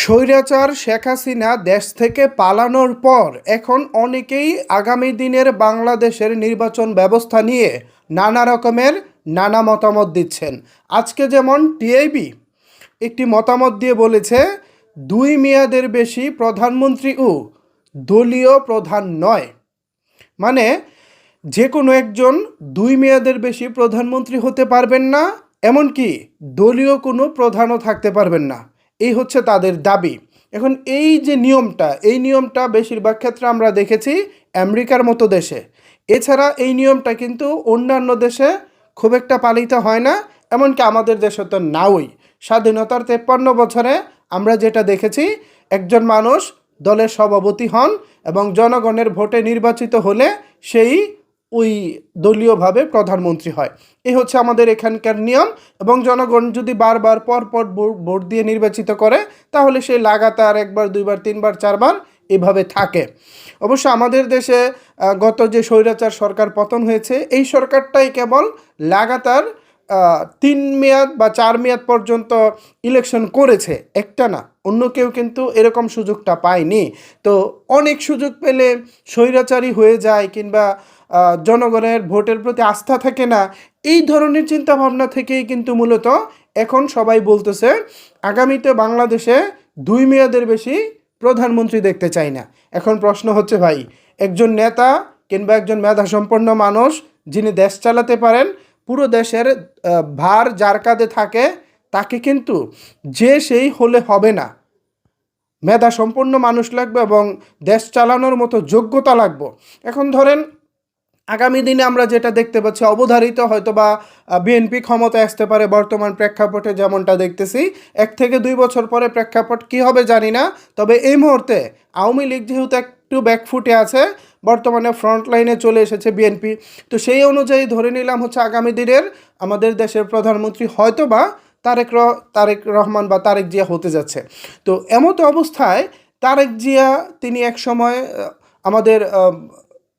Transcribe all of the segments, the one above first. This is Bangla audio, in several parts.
স্বৈরাচার শেখ হাসিনা দেশ থেকে পালানোর পর এখন অনেকেই আগামী দিনের বাংলাদেশের নির্বাচন ব্যবস্থা নিয়ে নানা রকমের নানা মতামত দিচ্ছেন। আজকে যেমন টিআইবি একটি মতামত দিয়ে বলেছে, দুই মেয়াদের বেশি প্রধানমন্ত্রী ও দলীয় প্রধান নয়। মানে যে কোনো একজন দুই মেয়াদের বেশি প্রধানমন্ত্রী হতে পারবেন না, এমনকি দলীয় কোনো প্রধানও থাকতে পারবেন না। এই হচ্ছে তাদের দাবি। এখন এই যে নিয়মটা, এই নিয়মটা বেশিরভাগ ক্ষেত্রে আমরা দেখেছি আমেরিকার মতো দেশে। এছাড়া এই নিয়মটা কিন্তু অন্যান্য দেশে খুব একটা পালিত হয় না, এমনকি আমাদের দেশে তো নাওই। স্বাধীনতার তেপ্পান্ন বছরে আমরা যেটা দেখেছি, একজন মানুষ দলের সভাপতি হন এবং জনগণের ভোটে নির্বাচিত হলে সেই ওই দলীয়ভাবে প্রধানমন্ত্রী হয়। এই হচ্ছে আমাদের এখানকার নিয়ম এবং জনগণ যদি বারবার পর পর ভো- ভোট দিয়ে নির্বাচিত করে, তাহলে সে লাগাতার একবার, দুইবার, তিনবার, চারবার এভাবে থাকে। অবশ্য আমাদের দেশে গত যে স্বৈরাচার সরকার পতন হয়েছে, এই সরকারটাই কেবল লাগাতার তিন মেয়াদ বা চার মেয়াদ পর্যন্ত ইলেকশন করেছে। একটা না, অন্য কেউ কিন্তু এরকম সুযোগটা পায়নি। তো অনেক সুযোগ পেলে স্বৈরাচারী হয়ে যায় কিংবা জনগণের ভোটের প্রতি আস্থা থাকে না, এই ধরনের চিন্তাভাবনা থেকেই কিন্তু মূলত এখন সবাই বলতেছে, আগামীতে বাংলাদেশে দুই মেয়াদের বেশি প্রধানমন্ত্রী দেখতে চাই না। এখন প্রশ্ন হচ্ছে ভাই, একজন নেতা কিংবা একজন মেধাসম্পন্ন মানুষ যিনি দেশ চালাতে পারেন, পুরো দেশের ভার যার কাঁধে থাকে, তাকে কিন্তু যে সেই হলে হবে না। মেধা সম্পন্ন মানুষ লাগবে এবং দেশ চালানোর মতো যোগ্যতা লাগবে। এখন ধরেন আগামী দিনে আমরা যেটা দেখতে পাচ্ছি, অবধারিত হয়তো বা বিএনপি ক্ষমতায় আসতে পারে বর্তমান প্রেক্ষাপটে যেমনটা দেখতেছি। এক থেকে দুই বছর পরে প্রেক্ষাপট কী হবে জানি না, তবে এই মুহূর্তে আওয়ামী লীগ যেহেতু একটু ব্যাকফুটে আছে, বর্তমানে ফ্রন্ট লাইনে চলে এসেছে বিএনপি। তো সেই অনুযায়ী ধরে নিলাম হচ্ছে আগামী দিনের আমাদের দেশের প্রধানমন্ত্রী হয়তো বা তারেক র, তারেক রহমান বা তারেক জিয়া হতে যাচ্ছে। তো এমতো অবস্থায় তারেক জিয়া, তিনি এক সময় আমাদের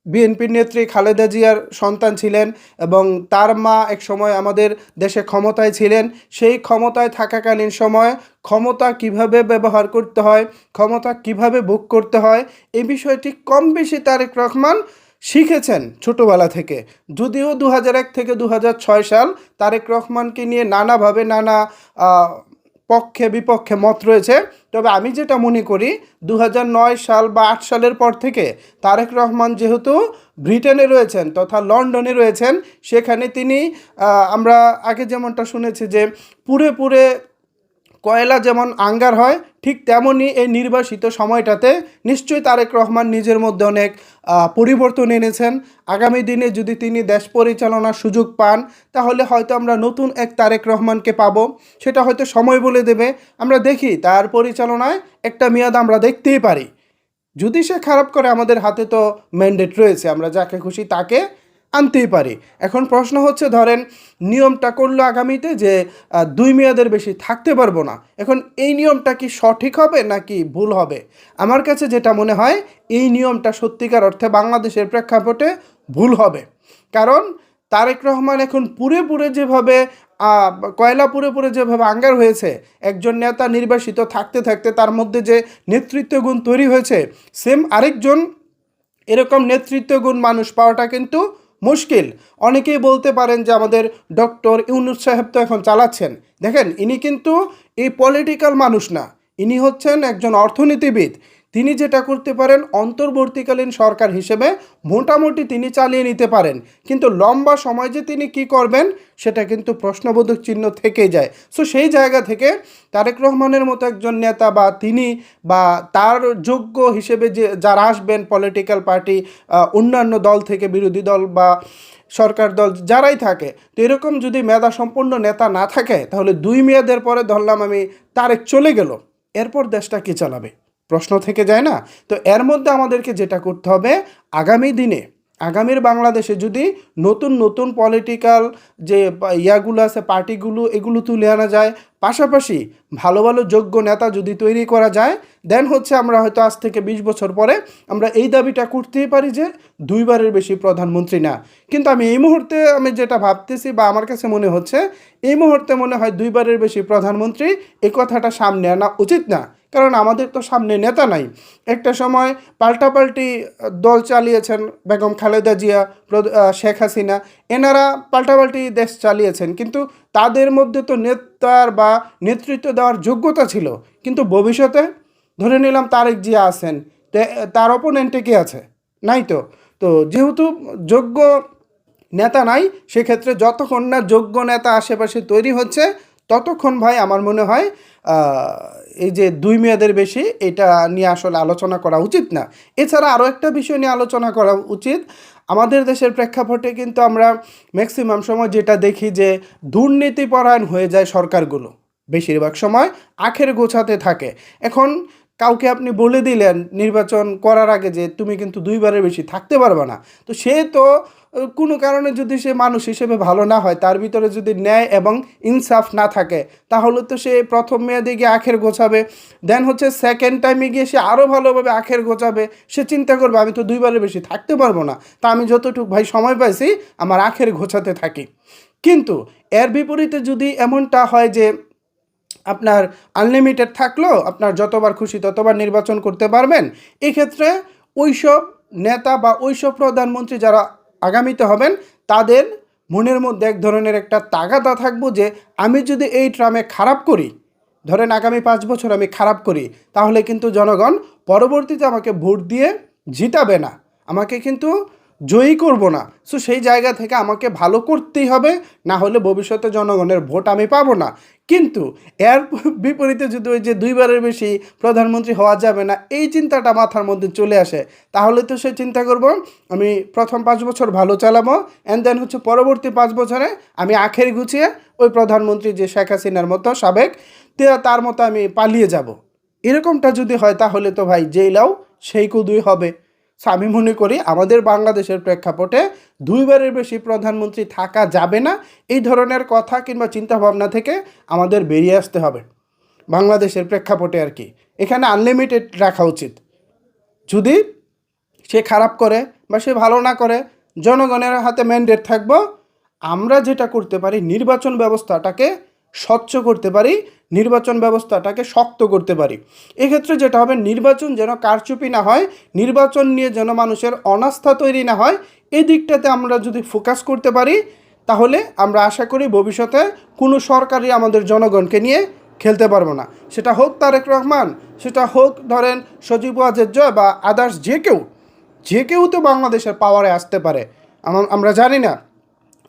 বিএনপির নেত্রী খালেদা জিয়ার সন্তান ছিলেন এবং তার মা এক সময় আমাদের দেশে ক্ষমতায় ছিলেন। সেই ক্ষমতায় থাকাকালীন সময় ক্ষমতা কীভাবে ব্যবহার করতে হয়, ক্ষমতা কীভাবে ভোগ করতে হয় এই বিষয়টি কম বেশি তারেক রহমান শিখেছেন ছোটোবেলা থেকে। যদিও দু এক থেকে দু সাল তারেক রহমানকে নিয়ে নানাভাবে নানা পক্ষে বিপক্ষে মত রয়েছে তবে আমি যেটা মনে করি দু সাল বা আট সালের পর থেকে তারেক রহমান যেহেতু ব্রিটেনে রয়েছেন তথা লন্ডনে রয়েছেন, সেখানে তিনি আমরা আগে যেমনটা শুনেছি যে পুরে পুরে কয়লা যেমন আঙ্গার হয়, ঠিক তেমনই এই নির্বাসিত সময়টাতে নিশ্চয়ই তারেক রহমান নিজের মধ্যে অনেক পরিবর্তন এনেছেন। আগামী দিনে যদি তিনি দেশ পরিচালনার সুযোগ পান, তাহলে হয়তো আমরা নতুন এক তারেক রহমানকে পাবো। সেটা হয়তো সময় বলে দেবে। আমরা দেখি, তার পরিচালনায় একটা মেয়াদ আমরা দেখতেই পারি। যদি সে খারাপ করে, আমাদের হাতে তো ম্যান্ডেট রয়েছে। আমরা যাকে খুশি তাকে আনতেই পারি। এখন প্রশ্ন হচ্ছে, ধরেন নিয়মটা করল আগামীতে যে দুই মেয়াদের বেশি থাকতে পারব না। এখন এই নিয়মটা কি সঠিক হবে নাকি ভুল হবে? আমার কাছে যেটা মনে হয়, এই নিয়মটা সত্যিকার অর্থে বাংলাদেশের প্রেক্ষাপটে ভুল হবে। কারণ তারেক রহমান এখন পুরে পুরে যেভাবে কয়লা পুরে পুরে যেভাবে আঙ্গার হয়েছে, একজন নেতা নির্বাসিত থাকতে থাকতে তার মধ্যে যে নেতৃত্ব গুণ তৈরি হয়েছে, সেম আরেকজন এরকম নেতৃত্ব গুণ মানুষ পাওয়াটা কিন্তু মুশকিল। অনেকেই বলতে পারেন যে আমাদের ডক্টর ইউনুস সাহেব তো এখন চালাচ্ছেন। দেখেন, ইনি কিন্তু এই পলিটিক্যাল মানুষ না। ইনি হচ্ছেন একজন অর্থনীতিবিদ। তিনি যেটা করতে পারেন, অন্তর্বর্তীকালীন সরকার হিসেবে মোটামুটি তিনি চালিয়ে নিতে পারেন। কিন্তু লম্বা সময় যে তিনি কি করবেন, সেটা কিন্তু প্রশ্নবোধক চিহ্ন থেকেই যায়। সো সেই জায়গা থেকে তারেক রহমানের মতো একজন নেতা বা তিনি বা তার যোগ্য হিসেবে যে যারা আসবেন পলিটিক্যাল পার্টি অন্যান্য দল থেকে বিরোধী দল বা সরকার দল যারাই থাকে, তো এরকম যদি মেধা সম্পন্ন নেতা না থাকে, তাহলে দুই মেয়াদের পরে ধরলাম আমি তারেক চলে গেল। এরপর দেশটা কি চালাবে? প্রশ্ন থেকে যায় না। তো এর মধ্যে আমাদেরকে যেটা করতে হবে, আগামী দিনে, আগামীর বাংলাদেশে যদি নতুন নতুন পলিটিক্যাল যে ইয়াগুলো আছে, পার্টিগুলো, এগুলো তুলে আনা যায়, পাশাপাশি ভালো ভালো, যোগ্য নেতা যদি তৈরি করা যায় দেন হচ্ছে আমরা হয়তো আজ থেকে বিশ বছর পরে আমরা এই দাবিটা করতেই পারি যে দুইবারের বেশি প্রধানমন্ত্রী না। কিন্তু আমি এই মুহূর্তে আমি যেটা ভাবতেছি বা আমার কাছে মনে হচ্ছে, এই মুহূর্তে মনে হয় দুইবারের বেশি প্রধানমন্ত্রী এই কথাটা সামনে আনা উচিত না। কারণ আমাদের তো সামনে নেতা নাই। একটা সময় পাল্টাপাল্টি দল চালিয়েছেন বেগম খালেদা জিয়া শেখ হাসিনা। এনারা পাল্টাপাল্টি দেশ চালিয়েছেন, কিন্তু তাদের মধ্যে তো নেতার বা নেতৃত্ব দেওয়ার যোগ্যতা ছিল। কিন্তু ভবিষ্যতে ধরে নিলাম তারেক জিয়া আছেন তার অপোনেন্টে কে আছে? নাই তো। তো যেহেতু যোগ্য নেতা নাই, সেক্ষেত্রে যতক্ষণ না যোগ্য নেতা আশেপাশে তৈরি হচ্ছে, ততক্ষণ ভাই আমার মনে হয় এই যে দুই মেয়াদের বেশি, এটা নিয়ে আসলে আলোচনা করা উচিত না। এছাড়া আরও একটা বিষয় নিয়ে আলোচনা করা উচিত, আমাদের দেশের প্রেক্ষাপটে কিন্তু আমরা ম্যাক্সিমাম সময় যেটা দেখি যে দুর্নীতিপরায়ণ হয়ে যায় সরকারগুলো, বেশিরভাগ সময় আখের গোছাতে থাকে। এখন কাউকে আপনি বলে দিলেন নির্বাচন করার আগে যে তুমি কিন্তু দুইবারের বেশি থাকতে পারবে না। তো সে তো কোনো কারণে যদি সে মানুষ হিসেবে ভালো না হয়, তার ভিতরে যদি ন্যায় এবং ইনসাফ না থাকে, তাহলে তো সে প্রথম মেয়াদে গিয়ে আখের গোছাবে। দেন হচ্ছে সেকেন্ড টাইমে গিয়ে সে আরও ভালোভাবে আখের গোছাবে। সে চিন্তা করবে, আমি তো দুইবারের বেশি থাকতে পারব না। তা আমি যতটুকু ভাই সময় পাইছি, আমার আখের গোছাতে থাকি। কিন্তু এর বিপরীতে যদি এমনটা হয় যে আপনার আনলিমিটেড থাকল আপনার যতবার খুশি ততবার নির্বাচন করতে পারবেন। এক্ষেত্রে ওইসব নেতা বা ওইসব প্রধানমন্ত্রী যারা আগামীতে হবেন, তাদের মনের মধ্যে এক ধরনের একটা তাগাদা থাকব যে, আমি যদি এই ট্রামে খারাপ করি, ধরেন আগামী পাঁচ বছর আমি খারাপ করি, তাহলে কিন্তু জনগণ পরবর্তীতে আমাকে ভোট দিয়ে জিতাবে না। আমাকে কিন্তু জয়ী করব না। সো সেই জায়গা থেকে আমাকে ভালো করতেই হবে, না হলে ভবিষ্যতে জনগণের ভোট আমি পাবো না। কিন্তু এর বিপরীতে যদি ওই যে দুইবারের বেশি প্রধানমন্ত্রী হওয়া যাবে না, এই চিন্তাটা মাথার মধ্যে চলে আসে। তাহলে তো সে চিন্তা করব, আমি প্রথম পাঁচ বছর ভালো চালাবো অ্যান্ড দেন হচ্ছে পরবর্তী পাঁচ বছরে আমি আখের গুছিয়ে ওই প্রধানমন্ত্রী যে শেখ হাসিনার মতো সাবেক তার মতো আমি পালিয়ে যাব। এরকমটা যদি হয়, তাহলে তো ভাই যেই লাও সেই কুদুই হবে। আমি মনে করি আমাদের বাংলাদেশের প্রেক্ষাপটে দুইবারের বেশি প্রধানমন্ত্রী থাকা যাবে না। এই ধরনের কথা কিংবা চিন্তাভাবনা থেকে আমাদের বেরিয়ে আসতে হবে। বাংলাদেশের প্রেক্ষাপটে আর কি। এখানে আনলিমিটেড রাখা উচিত। যদি সে খারাপ করে বা সে ভালো না করে, জনগণের হাতে ম্যান্ডেট থাকব, আমরা যেটা করতে পারি নির্বাচন ব্যবস্থাটাকে স্বচ্ছ করতে পারি, নির্বাচন ব্যবস্থাটাকে শক্ত করতে পারি। এক্ষেত্রে যেটা হবে, নির্বাচন যেন কারচুপি না হয়, নির্বাচন নিয়ে যেন মানুষের অনাস্থা তৈরি না হয় এই দিকটাতে আমরা যদি ফোকাস করতে পারি, তাহলে আমরা আশা করি ভবিষ্যতে কোনো সরকারই আমাদের জনগণকে নিয়ে খেলতে পারব না। সেটা হোক তারেক রহমান, সেটা হোক ধরেন সজীব ওয়াজের জয় বা আদার্স যে কেউ যে কেউ তো বাংলাদেশের পাওয়ারে আসতে পারে। আমা- আমরা জানি না,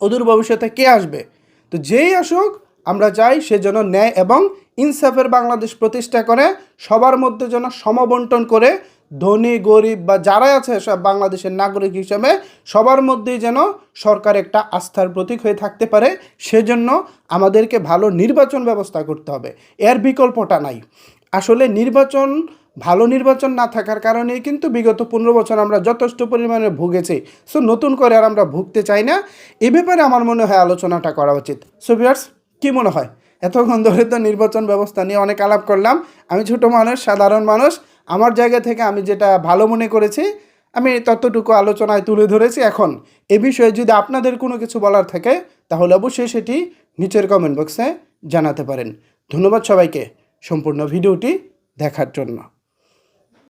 অদূর ভবিষ্যতে কে আসবে। তো যেই আসুক আমরা চাই সে যেন ন্যায় এবং ইনসাফের বাংলাদেশ প্রতিষ্ঠা করে, সবার মধ্যে যেন সমবন্টন করে, ধনী, গরিব বা যারা আছে সব বাংলাদেশের নাগরিক হিসেবে, সবার মধ্যেই যেন সরকার একটা আস্থার প্রতীক হয়ে থাকতে পারে, সেজন্য আমাদেরকে ভালো নির্বাচন ব্যবস্থা করতে হবে। এর বিকল্পটা নাই। আসলে নির্বাচন, ভালো নির্বাচন না থাকার কারণেই কিন্তু বিগত পনেরো বছর আমরা যথেষ্ট পরিমাণে ভুগেছি। সো নতুন করে আর আমরা ভুগতে চাই না। এ ব্যাপারে আমার মনে হয় আলোচনাটা করা উচিত। সো ভিউয়ার্স কী মনে হয়? এতক্ষণ ধরে তো নির্বাচন ব্যবস্থা নিয়ে অনেক আলাপ করলাম। আমি ছোট মানুষ, সাধারণ মানুষ। আমার জায়গা থেকে আমি যেটা ভালো মনে করেছি, আমি ততটুকু আলোচনায় তুলে ধরেছি এখন। এ বিষয়ে যদি আপনাদের কোনো কিছু বলার থাকে, তাহলে অবশ্যই সেটি নিচের কমেন্ট বক্সে জানাতে পারেন। ধন্যবাদ সবাইকে সম্পূর্ণ ভিডিওটি দেখার জন্য।